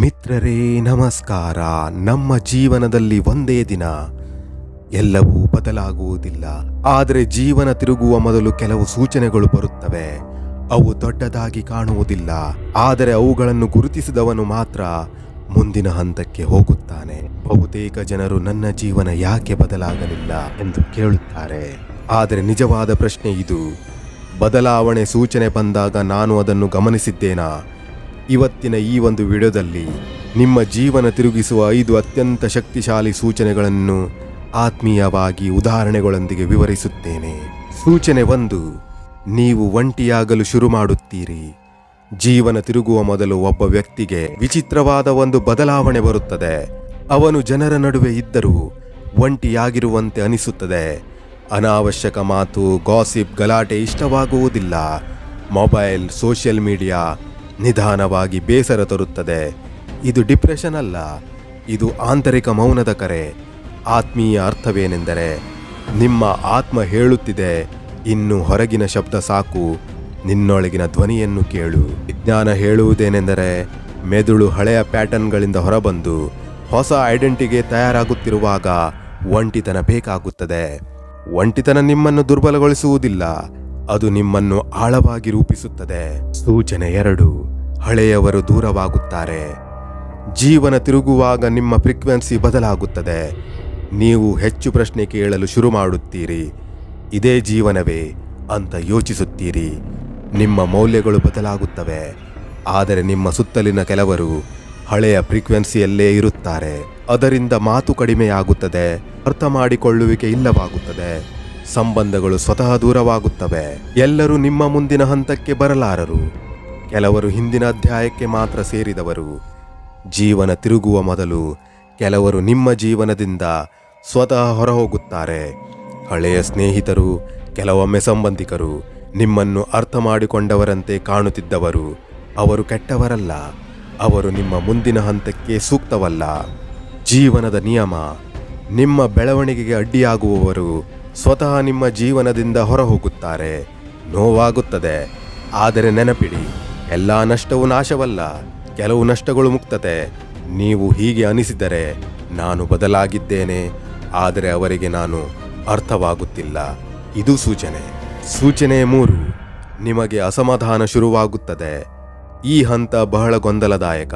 ಮಿತ್ರರೇ, ನಮಸ್ಕಾರ. ನಮ್ಮ ಜೀವನದಲ್ಲಿ ಒಂದೇ ದಿನ. ಎಲ್ಲವೂ ಬದಲಾಗುವುದಿಲ್ಲ. ಆದರೆ ಜೀವನ ತಿರುಗುವ ಮೊದಲು ಕೆಲವು ಸೂಚನೆಗಳು ಬರುತ್ತವೆ. ಅವು ದೊಡ್ಡದಾಗಿ ಕಾಣುವುದಿಲ್ಲ. ಆದರೆ ಅವುಗಳನ್ನು ಗುರುತಿಸಿದವನು ಮಾತ್ರ ಮುಂದಿನ ಹಂತಕ್ಕೆ ಹೋಗುತ್ತಾನೆ. ಬಹುತೇಕ ಜನರು ನನ್ನ ಜೀವನ ಯಾಕೆ ಬದಲಾಗಲಿಲ್ಲ ಎಂದು ಕೇಳುತ್ತಾರೆ. ಆದರೆ ನಿಜವಾದ ಪ್ರಶ್ನೆ ಇದು. ಬದಲಾವಣೆ ಸೂಚನೆ ಬಂದಾಗ ನಾನು ಅದನ್ನು ಗಮನಿಸಿದ್ದೇನಾ? ಇವತ್ತಿನ ಈ ಒಂದು ವಿಡಿಯೋದಲ್ಲಿ ನಿಮ್ಮ ಜೀವನ ತಿರುಗಿಸುವ ಐದು ಅತ್ಯಂತ ಶಕ್ತಿಶಾಲಿ ಸೂಚನೆಗಳನ್ನು ಆತ್ಮೀಯವಾಗಿ ಉದಾಹರಣೆಗಳೊಂದಿಗೆ ವಿವರಿಸುತ್ತೇನೆ. ಸೂಚನೆ ಒಂದು, ನೀವು ಒಂಟಿಯಾಗಲು ಶುರು ಮಾಡುತ್ತೀರಿ. ಜೀವನ ತಿರುಗುವ ಮೊದಲು ಒಬ್ಬ ವ್ಯಕ್ತಿಗೆ ವಿಚಿತ್ರವಾದ ಒಂದು ಬದಲಾವಣೆ ಬರುತ್ತದೆ. ಅವನು ಜನರ ನಡುವೆ ಇದ್ದರೂ ಒಂಟಿಯಾಗಿರುವಂತೆ ಅನಿಸುತ್ತದೆ. ಅನಾವಶ್ಯಕ ಮಾತು, ಗಾಸಿಪ್ ಗಲಾಟೆ ಇಷ್ಟವಾಗುವುದಿಲ್ಲ. ಮೊಬೈಲ್, ಸೋಷಿಯಲ್ ಮೀಡಿಯಾ ನಿಧಾನವಾಗಿ ಬೇಸರ ತರುತ್ತದೆ. ಇದು ಡಿಪ್ರೆಷನ್ ಅಲ್ಲ, ಇದು ಆಂತರಿಕ ಮೌನದ ಕರೆ. ಆತ್ಮೀಯ ಅರ್ಥವೇನೆಂದರೆ, ನಿಮ್ಮ ಆತ್ಮ ಹೇಳುತ್ತಿದೆ, ಇನ್ನು ಹೊರಗಿನ ಶಬ್ದ ಸಾಕು, ನಿನ್ನೊಳಗಿನ ಧ್ವನಿಯನ್ನು ಕೇಳು. ವಿಜ್ಞಾನ ಹೇಳುವುದೇನೆಂದರೆ, ಮೆದುಳು ಹಳೆಯ ಪ್ಯಾಟರ್ನ್ಗಳಿಂದ ಹೊರಬಂದು ಹೊಸ ಐಡೆಂಟಿಗೆ ತಯಾರಾಗುತ್ತಿರುವಾಗ, ಒಂಟಿತನ ಬೇಕಾಗುತ್ತದೆ. ಒಂಟಿತನ ನಿಮ್ಮನ್ನು ದುರ್ಬಲಗೊಳಿಸುವುದಿಲ್ಲ. ಅದು ನಿಮ್ಮನ್ನು ಆಳವಾಗಿ ರೂಪಿಸುತ್ತದೆ. ಸೂಚನೆ ಎರಡು. ಹಳೆಯವರು ದೂರವಾಗುತ್ತಾರೆ. ಜೀವನ ತಿರುಗುವಾಗ ನಿಮ್ಮ ಫ್ರೀಕ್ವೆನ್ಸಿ ಬದಲಾಗುತ್ತದೆ. ನೀವು ಹೆಚ್ಚು ಪ್ರಶ್ನೆ ಕೇಳಲು ಶುರು ಮಾಡುತ್ತೀರಿ. ಇದೇ ಜೀವನವೇ ಅಂತ ಯೋಚಿಸುತ್ತೀರಿ. ನಿಮ್ಮ ಮೌಲ್ಯಗಳು ಬದಲಾಗುತ್ತವೆ. ಆದರೆ ನಿಮ್ಮ ಸುತ್ತಲಿನ ಕೆಲವರು ಹಳೆಯ ಫ್ರೀಕ್ವೆನ್ಸಿಯಲ್ಲೇ ಇರುತ್ತಾರೆ. ಅದರಿಂದ ಮಾತು ಕಡಿಮೆಯಾಗುತ್ತದೆ. ಅರ್ಥ ಮಾಡಿಕೊಳ್ಳುವಿಕೆ ಇಲ್ಲವಾಗುತ್ತದೆ. ಸಂಬಂಧಗಳು ಸ್ವತಃ ದೂರವಾಗುತ್ತವೆ. ಎಲ್ಲರೂ ನಿಮ್ಮ ಮುಂದಿನ ಹಂತಕ್ಕೆ ಬರಲಾರರು. ಕೆಲವರು ಹಿಂದಿನ ಅಧ್ಯಾಯಕ್ಕೆ ಮಾತ್ರ ಸೇರಿದವರು. ಜೀವನ ತಿರುಗುವ ಮೊದಲು ಕೆಲವರು ನಿಮ್ಮ ಜೀವನದಿಂದ ಸ್ವತಃ ಹೊರಹೋಗುತ್ತಾರೆ. ಹಳೆಯ ಸ್ನೇಹಿತರು, ಕೆಲವೊಮ್ಮೆ ಸಂಬಂಧಿಕರು, ನಿಮ್ಮನ್ನು ಅರ್ಥ ಮಾಡಿಕೊಂಡವರಂತೆ ಕಾಣುತ್ತಿದ್ದವರು. ಅವರು ಕೆಟ್ಟವರಲ್ಲ. ಅವರು ನಿಮ್ಮ ಮುಂದಿನ ಹಂತಕ್ಕೆ ಸೂಕ್ತವಲ್ಲ. ಜೀವನದ ನಿಯಮ, ನಿಮ್ಮ ಬೆಳವಣಿಗೆಗೆ ಅಡ್ಡಿಯಾಗುವವರು ಸ್ವತಃ ನಿಮ್ಮ ಜೀವನದಿಂದ ಹೊರಹೋಗುತ್ತಾರೆ. ನೋವಾಗುತ್ತದೆ. ಆದರೆ ನೆನಪಿಡಿ, ಎಲ್ಲ ನಷ್ಟವು ನಾಶವಲ್ಲ. ಕೆಲವು ನಷ್ಟಗಳು ಮುಕ್ತತೆ. ನೀವು ಹೀಗೆ ಅನಿಸಿದರೆ ನಾನು ಬದಲಾಗಿದ್ದೇನೆ. ಆದರೆ ಅವರಿಗೆ ನಾನು ಅರ್ಥವಾಗುತ್ತಿಲ್ಲ. ಇದು ಸೂಚನೆ. ಸೂಚನೆ ಮೂರು, ನಿಮಗೆ ಅಸಮಾಧಾನ ಶುರುವಾಗುತ್ತದೆ. ಈ ಹಂತ ಬಹಳ ಗೊಂದಲದಾಯಕ.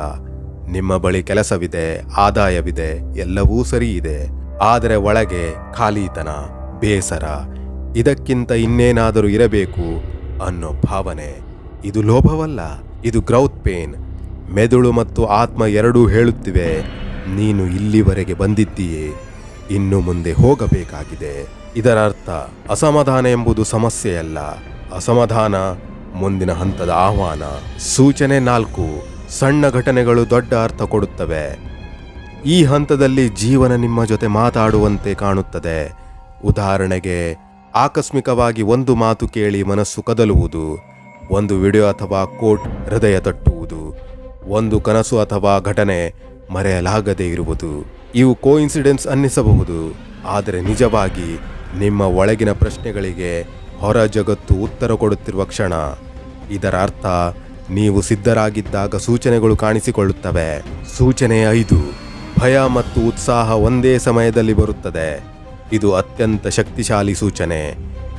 ನಿಮ್ಮ ಬಳಿ ಕೆಲಸವಿದೆ, ಆದಾಯವಿದೆ, ಎಲ್ಲವೂ ಸರಿಯಿದೆ. ಆದರೆ ಒಳಗೆ ಖಾಲಿತನ. ಬೇಸರ, ಇದಕ್ಕಿಂತ ಇನ್ನೇನಾದರೂ ಇರಬೇಕು ಅನ್ನೋ ಭಾವನೆ, ಇದು ಲೋಭವಲ್ಲ, ಇದು ಗ್ರೌತ್ ಪೇನ್ ಮೆದುಳು ಮತ್ತು ಆತ್ಮ ಎರಡೂ ಹೇಳುತ್ತಿವೆ, ನೀನು ಇಲ್ಲಿವರೆಗೆ ಬಂದಿದ್ದೀಯೇ, ಇನ್ನು ಮುಂದೆ ಹೋಗಬೇಕಾಗಿದೆ. ಇದರ ಅರ್ಥ ಅಸಮಾಧಾನ ಎಂಬುದು ಸಮಸ್ಯೆಯಲ್ಲ, ಅಸಮಾಧಾನ ಮುಂದಿನ ಹಂತದ ಆಹ್ವಾನ. ಸೂಚನೆ ನಾಲ್ಕು, ಸಣ್ಣ ಘಟನೆಗಳು ದೊಡ್ಡ ಅರ್ಥ ಕೊಡುತ್ತವೆ. ಈ ಹಂತದಲ್ಲಿ ಜೀವನ ನಿಮ್ಮ ಜೊತೆ ಮಾತಾಡುವಂತೆ ಕಾಣುತ್ತದೆ. ಉದಾಹರಣೆಗೆ, ಆಕಸ್ಮಿಕವಾಗಿ ಒಂದು ಮಾತು ಕೇಳಿ ಮನಸ್ಸು ಕದಲುವುದು, ಒಂದು ವಿಡಿಯೋ ಅಥವಾ ಕೋಟ್ ಹೃದಯ ತಟ್ಟುವುದು, ಒಂದು ಕನಸು ಅಥವಾ ಘಟನೆ ಮರೆಯಲಾಗದೇ ಇರುವುದು, ಇವು ಕೋಇನ್ಸಿಡೆನ್ಸ್ ಅನ್ನಿಸಬಹುದು. ಆದರೆ ನಿಜವಾಗಿ, ನಿಮ್ಮ ಒಳಗಿನ ಪ್ರಶ್ನೆಗಳಿಗೆ ಹೊರ ಜಗತ್ತು ಉತ್ತರ ಕೊಡುತ್ತಿರುವ ಕ್ಷಣ ಇದರ ಅರ್ಥ ನೀವು ಸಿದ್ಧರಾಗಿದ್ದಾಗ ಸೂಚನೆಗಳು ಕಾಣಿಸಿಕೊಳ್ಳುತ್ತವೆ. ಸೂಚನೆ ಐದು, ಭಯ ಮತ್ತು ಉತ್ಸಾಹ ಒಂದೇ ಸಮಯದಲ್ಲಿ ಬರುತ್ತದೆ. ಇದು ಅತ್ಯಂತ ಶಕ್ತಿಶಾಲಿ ಸೂಚನೆ.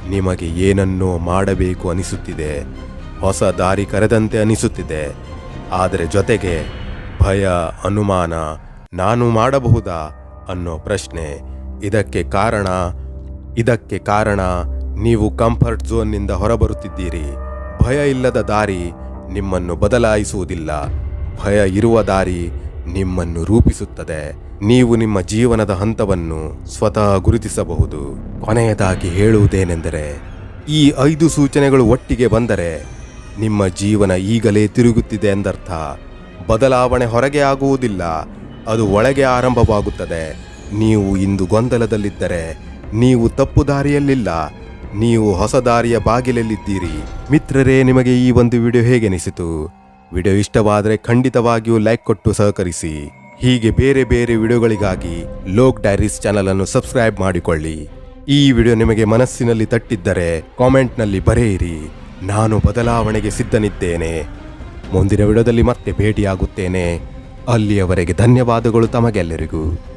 ನಿಮಗೆ ಏನನ್ನೋ ಮಾಡಬೇಕು ಅನಿಸುತ್ತಿದೆ. ಹೊಸ ದಾರಿ ಕರೆದಂತೆ ಅನಿಸುತ್ತಿದೆ. ಆದರೆ ಜೊತೆಗೆ ಭಯ, ಅನುಮಾನ, ನಾನು ಮಾಡಬಹುದಾ ಅನ್ನೋ ಪ್ರಶ್ನೆ. ಇದಕ್ಕೆ ಕಾರಣ ಇದಕ್ಕೆ ಕಾರಣ ನೀವು ಕಂಫರ್ಟ್ ಝೋನ್ನಿಂದ ಹೊರಬರುತ್ತಿದ್ದೀರಿ. ಭಯ ಇಲ್ಲದ ದಾರಿ ನಿಮ್ಮನ್ನು ಬದಲಾಯಿಸುವುದಿಲ್ಲ. ಭಯ ಇರುವ ದಾರಿ ನಿಮ್ಮನ್ನು ರೂಪಿಸುತ್ತದೆ. ನೀವು ನಿಮ್ಮ ಜೀವನದ ಹಂತವನ್ನು ಸ್ವತಃ ಗುರುತಿಸಬಹುದು. ಕೊನೆಯದಾಗಿ ಹೇಳುವುದೇನೆಂದರೆ, ಈ ಐದು ಸೂಚನೆಗಳು ಒಟ್ಟಿಗೆ ಬಂದರೆ ನಿಮ್ಮ ಜೀವನ ಈಗಲೇ ತಿರುಗುತ್ತಿದೆ ಎಂದರ್ಥ. ಬದಲಾವಣೆ ಹೊರಗೆ ಆಗುವುದಿಲ್ಲ, ಅದು ಒಳಗೆ ಆರಂಭವಾಗುತ್ತದೆ. ನೀವು ಇಂದು ಗೊಂದಲದಲ್ಲಿದ್ದರೆ, ನೀವು ತಪ್ಪು ದಾರಿಯಲ್ಲಿಲ್ಲ, ನೀವು ಹೊಸ ದಾರಿಯ ಬಾಗಿಲಲ್ಲಿದ್ದೀರಿ. ಮಿತ್ರರೇ, ನಿಮಗೆ ಈ ಒಂದು ವಿಡಿಯೋ ಹೇಗೆನಿಸಿತು? ವಿಡಿಯೋ ಇಷ್ಟವಾದರೆ ಖಂಡಿತವಾಗಿಯೂ ಲೈಕ್ ಕೊಟ್ಟು ಸಹಕರಿಸಿ. ಹೀಗೆ ಬೇರೆ ಬೇರೆ ವಿಡಿಯೋಗಳಿಗಾಗಿ ಲೋಕ್ ಡೈರೀಸ್ ಚಾನಲ್ ಅನ್ನು ಸಬ್ಸ್ಕ್ರೈಬ್ ಮಾಡಿಕೊಳ್ಳಿ. ಈ ವಿಡಿಯೋ ನಿಮಗೆ ಮನಸ್ಸಿನಲ್ಲಿ ತಟ್ಟಿದ್ದರೆ ಕಾಮೆಂಟ್ನಲ್ಲಿ ಬರೆಯಿರಿ. ನಾನು ಬದಲಾವಣೆಗೆ ಸಿದ್ಧನಿದ್ದೇನೆ. ಮುಂದಿನ ವಿಡಿಯೋದಲ್ಲಿ ಮತ್ತೆ ಭೇಟಿಯಾಗುತ್ತೇನೆ. ಅಲ್ಲಿಯವರೆಗೆ ಧನ್ಯವಾದಗಳು ತಮಗೆಲ್ಲರಿಗೂ.